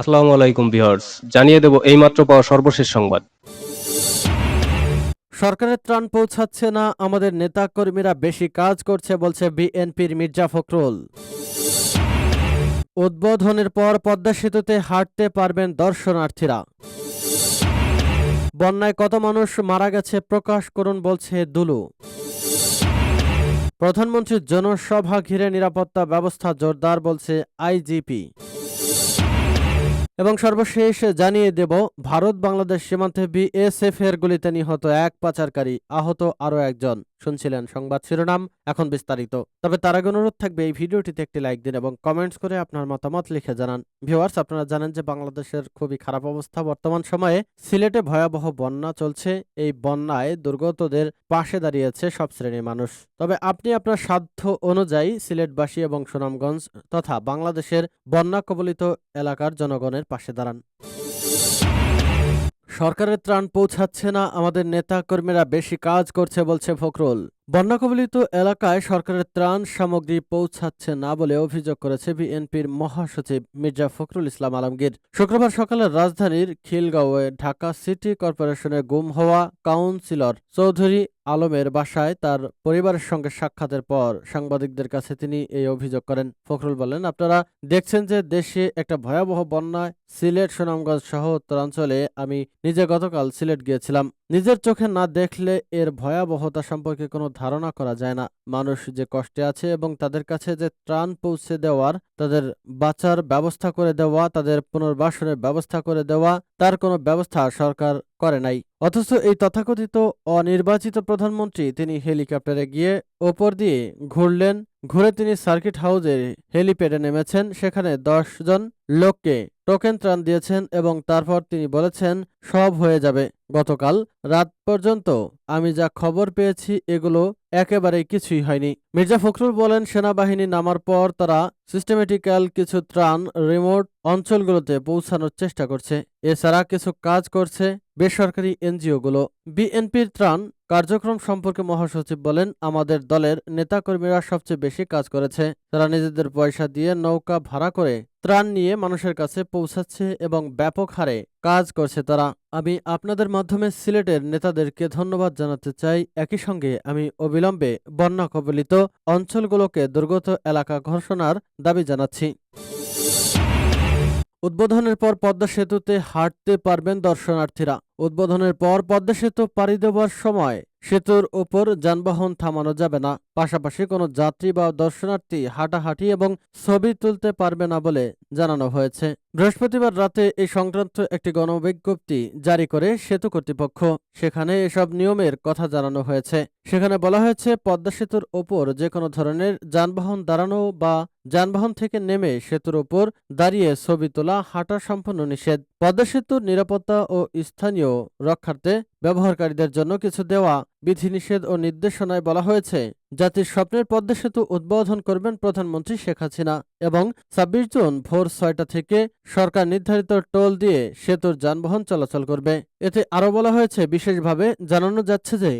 আসসালামু আলাইকুম ভিউয়ার্স, জানিয়ে দেব এইমাত্র পাওয়া সর্বশেষ সংবাদ। সরকারের ত্রাণ পৌঁছাচ্ছে না, আমাদের নেতাকর্মীরা বেশি কাজ করছে বলছে বিএনপির মির্জা ফখরুল। উদ্বোধনের পর পদ্মা সেতুতে হাঁটতে পারবেন দর্শনার্থীরা। বন্যায় কত মানুষ মারা গেছে প্রকাশ করুন বলছে দুলু। প্রধানমন্ত্রীর জনসভা ঘিরে নিরাপত্তা ব্যবস্থা জোরদার বলছে আইজিপি। এবং সর্বশেষ জানিয়ে দেব ভারত বাংলাদেশ সীমান্তে বিএসএফ এর গুলিতে নিহত এক পাচারকারী, আহত আরও একজন। শুনছিলেন সংবাদ শিরোনাম, এখন বিস্তারিত। তবে তার আগে অনুরোধ থাকবে এই ভিডিওটিতে একটি লাইক দিন এবং কমেন্টস করে আপনার মতামত লিখে জানান। ভিউয়ার্স, আপনারা জানেন যে বাংলাদেশের খুবই খারাপ অবস্থা। বর্তমান সময়ে সিলেটে ভয়াবহ বন্যা চলছে। এই বন্যায় দুর্গতদের পাশে দাঁড়িয়েছে সব শ্রেণির মানুষ। তবে আপনি আপনার সাধ্য অনুযায়ী সিলেটবাসী এবং সুনামগঞ্জ তথা বাংলাদেশের বন্যা কবলিত এলাকার জনগণের পাশে দাঁড়ান। সরকারের ত্রাণ পৌঁছাচ্ছে না আমাদের নেতাকর্মীরা বেশি কাজ করছে বলছে ফখরুল। বন্যা কবলিত এলাকায় সরকারের ত্রাণ সামগ্রী পৌঁছাচ্ছে না বলে অভিযোগ করেছে বিএনপির মহাসচিব মির্জা ফখরুল ইসলাম আলমগীর। শুক্রবার সকালে রাজধানীর খিলগাঁওয়ে ঢাকা সিটি কর্পোরেশনে গুম হওয়া কাউন্সিলর চৌধুরী আলমের বাসায় তার পরিবারের সঙ্গে সাক্ষাতের পর সাংবাদিকদের কাছে তিনি এই অভিযোগ করেন। ফখরুল বলেন, আপনারা দেখছেন যে দেশে একটা ভয়াবহ বন্যায় সিলেট, সুনামগঞ্জ সহ উত্তরাঞ্চলে আমি নিজে গতকাল সিলেট গিয়েছিলাম। নিজের চোখে না দেখলে এর ভয়াবহতা সম্পর্কে কোনো ধারণা করা যায় না। মানুষ যে কষ্টে আছে এবং তাদের কাছে যে ত্রাণ পৌঁছে দেওয়ার, তাদের বাঁচার ব্যবস্থা করে দেওয়া, তাদের পুনর্বাসনের ব্যবস্থা করে দেওয়া, তার কোনো ব্যবস্থা সরকার করে নাই। অথচ এই তথাকথিত অনির্বাচিত প্রধানমন্ত্রী তিনি হেলিকপ্টারে গিয়ে ওপর দিয়ে ঘুরলেন। ঘুরে তিনি সার্কিট হাউজের হেলিপ্যাডে নেমেছেন। সেখানে দশ জন লোককে টোকেন ত্রাণ দিয়েছেন এবং তারপর তিনি বলেছেন, সব হয়ে যাবে। গতকাল রাত পর্যন্ত আমি যা খবর পেয়েছি এগুলো একেবারেই কিছুই হয়নি। মির্জা ফখরুল বলেন, সেনাবাহিনী নামার পর তারা সিস্টেমেটিক্যাল কিছু ত্রাণ রিমোট অঞ্চলগুলোতে পৌঁছানোর চেষ্টা করছে। এছাড়া কিছু কাজ করছে বেসরকারি এনজিওগুলো। বিএনপির ত্রাণ কার্যক্রম সম্পর্কে মহাসচিব বলেন, আমাদের দলের নেতাকর্মীরা সবচেয়ে বেশি কাজ করেছে। তারা নিজেদের পয়সা দিয়ে নৌকা ভাড়া করে ত্রাণ নিয়ে মানুষের কাছে পৌঁছাচ্ছে এবং ব্যাপক হারে কাজ করছে তারা। আমি আপনাদের মাধ্যমে সিলেটের নেতাদেরকে ধন্যবাদ জানাতে চাই। একই সঙ্গে আমি অবিলম্বে বন্যা কবলিত অঞ্চলগুলোকে দুর্গত এলাকা ঘোষণার দাবি জানাচ্ছি। উদ্বোধনের পর পদ্মা সেতুতে হাঁটতে পারবেন দর্শনার্থীরা। উদ্বোধনের পর পদ্মা সেতু পাড়ি দেওয়ার সময় সেতুর ওপর যানবাহন থামানো যাবে না। পাশাপাশি কোনো যাত্রী বা দর্শনার্থী হাঁটাহাঁটি এবং ছবি তুলতে পারবে না বলে জানানো হয়েছে। বৃহস্পতিবার রাতে এই সংক্রান্ত একটি গণবিজ্ঞপ্তি জারি করে সেতু কর্তৃপক্ষ। সেখানে এসব নিয়মের কথা জানানো হয়েছে। সেখানে বলা হয়েছে, পদ্মা সেতুর ওপর যে কোনো ধরনের যানবাহন দাঁড়ানো বা যানবাহন থেকে নেমে সেতুর ওপর দাঁড়িয়ে ছবি তোলা হাঁটা সম্পূর্ণ নিষেধ। পদ্মা সেতুর নিরাপত্তা ও স্থানীয় রক্ষার্থে ব্যবহারকারীদের জন্য কিছু দেওয়া বিধিনিষেধ ও নির্দেশনায় বলা হয়েছে জাতির স্বপ্নের পদ্মা সেতু উদ্বোধন করবেন প্রধানমন্ত্রী শেখ হাসিনা এবং ছাব্বিশ জুন ভোর ছয়টা থেকে সরকার নির্ধারিত টোল দিয়ে সেতুর যানবাহন চলাচল করবে। এতে আরও বলা হয়েছে, বিশেষভাবে জানানো যাচ্ছে যে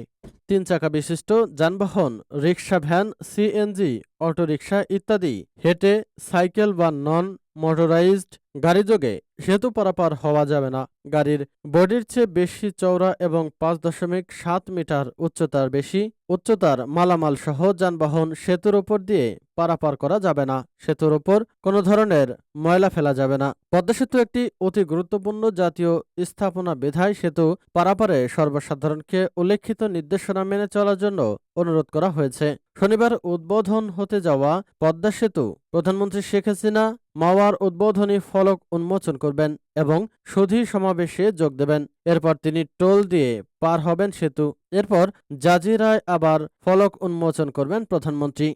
তিন চাকা বিশিষ্ট যানবাহন রিক্সা ভ্যান, সিএনজি অটোরিকশা ইত্যাদি। হেঁটে সাইকেল বা নন মোটরাইজড গাড়িযোগে সেতু পারাপার হওয়া যাবে না। গাড়ির বডির চেয়ে বেশি চওড়া এবং পাঁচ দশমিক সাত মিটার উচ্চতার বেশি উচ্চতার মালামাল সহ যানবাহন সেতুর উপর দিয়ে পারাপার করা যাবে না। সেতুর উপর কোনো ধরনের ময়লা ফেলা যাবে না। পদ্মা সেতু একটি অতি গুরুত্বপূর্ণ জাতীয় স্থাপনা বিধায় সেতু পারাপারে সর্বসাধারণকে উল্লেখিত নির্দেশনা মেনে চলার জন্য অনুরোধ করা হয়েছে। শনিবার উদ্বোধন হতে যাওয়া পদ্মা সেতু, প্রধানমন্ত্রী শেখ হাসিনা মাওয়ার উদ্বোধনী ফলক উন্মোচন করবেন এবং সুধী সমাবেশে যোগ দেবেন। এরপর তিনি টোল দিয়ে পার হবেন সেতু। এরপর জাজিরায় আবার ফলক উন্মোচন করবেন প্রধানমন্ত্রী।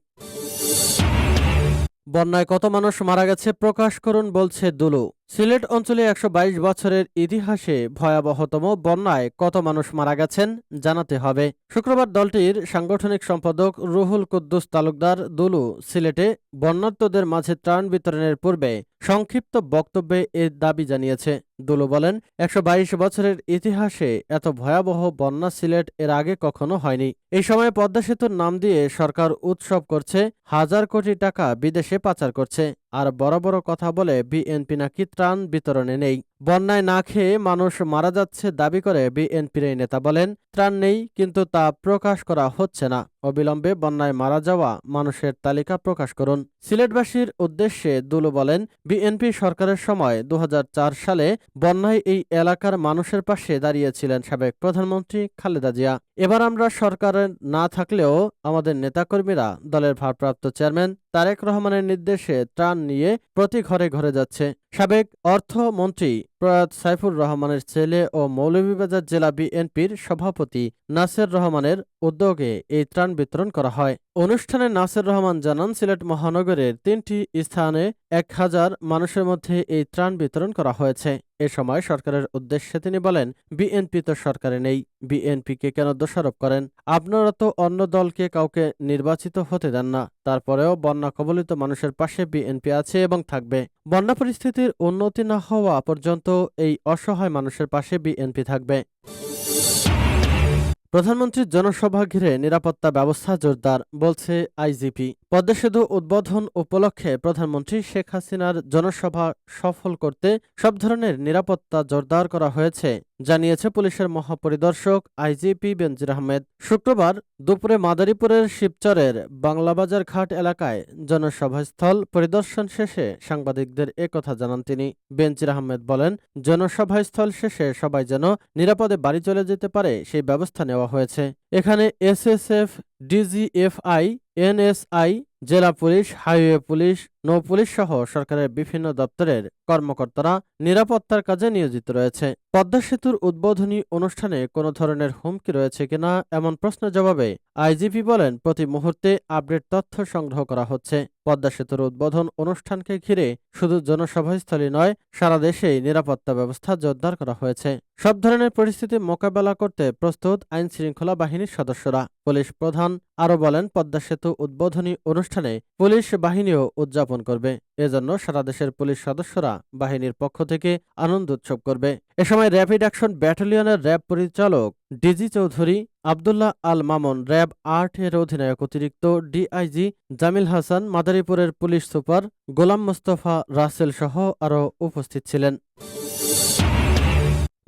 বন্যায় কত মানুষ মারা গেছে প্রকাশ করুন বলছে দুলু। সিলেট অঞ্চলে একশো বাইশ বছরের ইতিহাসে ভয়াবহতম বন্যায় কত মানুষ মারা গেছেন জানাতে হবে। শুক্রবার দলটির সাংগঠনিক সম্পাদক রুহুল কুদ্দুস তালুকদার দুলু সিলেটে বন্যার্তদের মাঝে ত্রাণ বিতরণের পূর্বে সংক্ষিপ্ত বক্তব্যে এ দাবি জানিয়েছে। দুলু বলেন, একশো বাইশ বছরের ইতিহাসে এত ভয়াবহ বন্যা সিলেট এর আগে কখনো হয়নি। এই সময়ে পদ্মা সেতুর নাম দিয়ে সরকার উৎসব করছে, হাজার কোটি টাকা বিদেশে পাচার করছে। আর বড় বড় কথা বলে বিএনপি নাকি ত্রাণ বিতরণে নেই। বন্যায় না খেয়ে মানুষ মারা যাচ্ছে দাবি করে বিএনপির এই নেতা বলেন ত্রাণ নেই, কিন্তু তা প্রকাশ করা হচ্ছে না। অবিলম্বে বন্যায় মারা যাওয়া মানুষের তালিকা প্রকাশ করুন। সিলেটবাসীর উদ্দেশ্যে দুলু বলেন, বিএনপি সরকারের সময় দু হাজার চার সালে বন্যায় এই এলাকার মানুষের পাশে দাঁড়িয়েছিলেন সাবেক প্রধানমন্ত্রী খালেদা জিয়া। এবার আমরা সরকারের না থাকলেও আমাদের নেতাকর্মীরা দলের ভারপ্রাপ্ত চেয়ারম্যান তারেক রহমানের নির্দেশে ত্রাণ নিয়ে প্রতি ঘরে ঘরে যাচ্ছে। সাবেক অর্থমন্ত্রী প্রয়াত সাইফুর রহমানের ছেলে ও মৌলভীবাজার জেলা বিএনপির সভাপতি নাসের রহমানের উদ্যোগে এই ত্রাণ বিতরণ করা হয়। অনুষ্ঠানে নাসের রহমান জানান, সিলেট মহানগরের তিনটি স্থানে এক হাজার মানুষের মধ্যে এই ত্রাণ বিতরণ করা হয়েছে। এ সময় সরকারের উদ্দেশ্যে তিনি বলেন, বিএনপি তো সরকারে নেই, বিএনপিকে কেন দোষারোপ করেন? আপনারা তো অন্য দলকে কাউকে নির্বাচিত হতে দেন না। তারপরেও বন্যা কবলিত মানুষের পাশে বিএনপি আছে এবং থাকবে। বন্যা পরিস্থিতির উন্নতি না হওয়া পর্যন্ত এই অসহায় মানুষের পাশে বিএনপি থাকবে। প্রধানমন্ত্রীর জনসভা ঘিরে নিরাপত্তা ব্যবস্থা জোরদার, বলছে আইজিপি। পদ্মা উদ্বোধন উপলক্ষে প্রধানমন্ত্রী শেখ হাসিনার জনসভা সফল করতে সব ধরনের নিরাপত্তা জোরদার করা হয়েছে। জানিয়েছে পুলিশের মহাপরিদর্শক আইজিপি বেনজির আহমেদ। শুক্রবার দুপুরে মাদারীপুরের শিবচরের বাংলাবাজার ঘাট এলাকায় জনসভাস্থল পরিদর্শন শেষে সাংবাদিকদের একথা জানান তিনি। বেনজির আহমেদ বলেন, জনসভাস্থল শেষে সবাই যেন নিরাপদে বাড়ি চলে যেতে পারে, সেই ব্যবস্থা নেওয়া হয়েছে। এখানে এসএসএফ, ডিজিএফআই এনএসআই, জেলা পুলিশ, হাইওয়ে পুলিশ, নৌ পুলিশ সহ সরকারের বিভিন্ন দপ্তরের কর্মকর্তারা নিরাপত্তার কাজে নিয়োজিত রয়েছে। পদ্মা সেতুর উদ্বোধনী অনুষ্ঠানে কোনো ধরনের হুমকি রয়েছে কিনা এমন প্রশ্নের জবাবে আইজিপি বলেন, প্রতি মুহূর্তে আপডেট তথ্য সংগ্রহ করা হচ্ছে। পদ্মা সেতুর উদ্বোধন অনুষ্ঠানকে ঘিরে শুধু জনসভাস্থলই নয়, সারা দেশেই নিরাপত্তা ব্যবস্থা জোরদার করা হয়েছে। সব ধরনের পরিস্থিতি মোকাবেলা করতে প্রস্তুত আইন শৃঙ্খলা বাহিনীর সদস্যরা। পুলিশ প্রধান আরও বলেন, পদ্মা সেতু উদ্বোধনী অনুষ্ঠানে পুলিশ বাহিনীও উদযাপন করবে। এজন্য সারা দেশের পুলিশ সদস্যরা বাহিনীর পক্ষ থেকে আনন্দ উৎসব করবে। এ সময় র্যাপিড অ্যাকশন ব্যাটালিয়নের র্যাব পরিচালক ডিজি চৌধুরী, আবদুল্লাহ আল মামুন, র্যাব আট এর অধিনায়ক অতিরিক্ত ডিআইজি জামিল হাসান, মাদারীপুরের পুলিশ সুপার গোলাম মোস্তফা রাসেল সহ আরও উপস্থিত ছিলেন।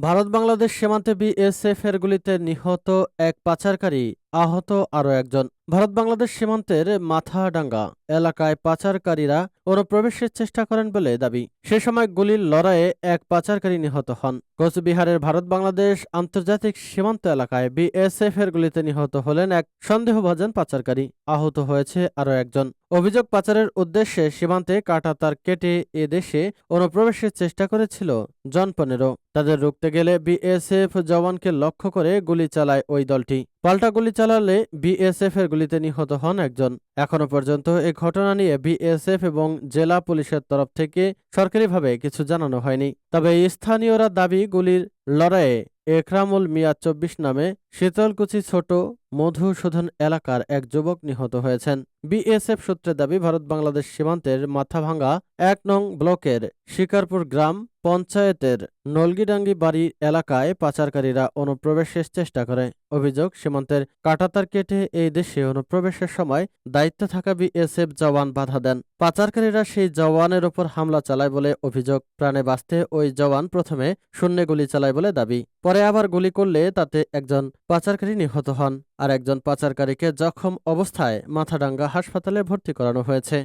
ভারত বাংলাদেশ সীমান্তে বিএসএফ এর গুলিতে নিহত এক পাচারকারী আহত আরও একজন। ভারত বাংলাদেশ সীমান্তের মাথাডাঙ্গা এলাকায় পাচারকারীরা অনুপ্রবেশের চেষ্টা করেন বলে দাবি। সে সময় গুলির লড়াইয়ে এক পাচারকারী নিহত হন। কোচবিহারের ভারত বাংলাদেশ আন্তর্জাতিক সীমান্ত এলাকায় বিএসএফ এর গুলিতে নিহত হলেন এক সন্দেহভাজন পাচারকারী। আহত হয়েছে আরও একজন। অভিযোগ পাচারের উদ্দেশ্যে সীমান্তে কাটা তার কেটে এ দেশে অনুপ্রবেশের চেষ্টা করেছিল জন পনেরো। তাদের রুখতে গেলে বিএসএফ জওয়ানকে লক্ষ্য করে গুলি চালায় ওই দলটি। পাল্টা গুলি চালালে বিএসএফ এর গুলিতে নিহত হন একজন। এখনও পর্যন্ত এ ঘটনা নিয়ে বিএসএফ এবং জেলা পুলিশের তরফ থেকে সরকারিভাবে কিছু জানানো হয়নি। তবে স্থানীয়রা দাবি, গুলির লড়াইয়ে একরামুল মিয়া চব্বিশ নামে শীতলকুচি ছোট মধুসূদন এলাকার এক যুবক নিহত হয়েছেন। বিএসএফ সূত্রে দাবি, ভারত বাংলাদেশ সীমান্তের মাথাভাঙ্গা এক নং ব্লকের শিকারপুর গ্রাম পঞ্চায়েতের নলগিডাঙ্গি বাড়ি এলাকায় পাচারকারীরা অনুপ্রবেশের চেষ্টা করে। অভিযোগ, সীমান্তের কাটাতার কেটে এই দেশে অনুপ্রবেশের সময় দায়িত্বে থাকা বিএসএফ জওয়ান বাধা দেন। পাচারকারীরা সেই জওয়ানের ওপর হামলা চালায় বলে অভিযোগ। প্রাণে বাঁচতে ওই জওয়ান প্রথমে শূন্যে গুলি চালায় বলে দাবি। পরে আবার গুলি করলে তাতে একজন পাচারকারী নিহত হন। আর একজন পাচারকারীকে জখম অবস্থায় মাথাডাঙ্গা হাসপাতালে ভর্তি করানো হয়েছে।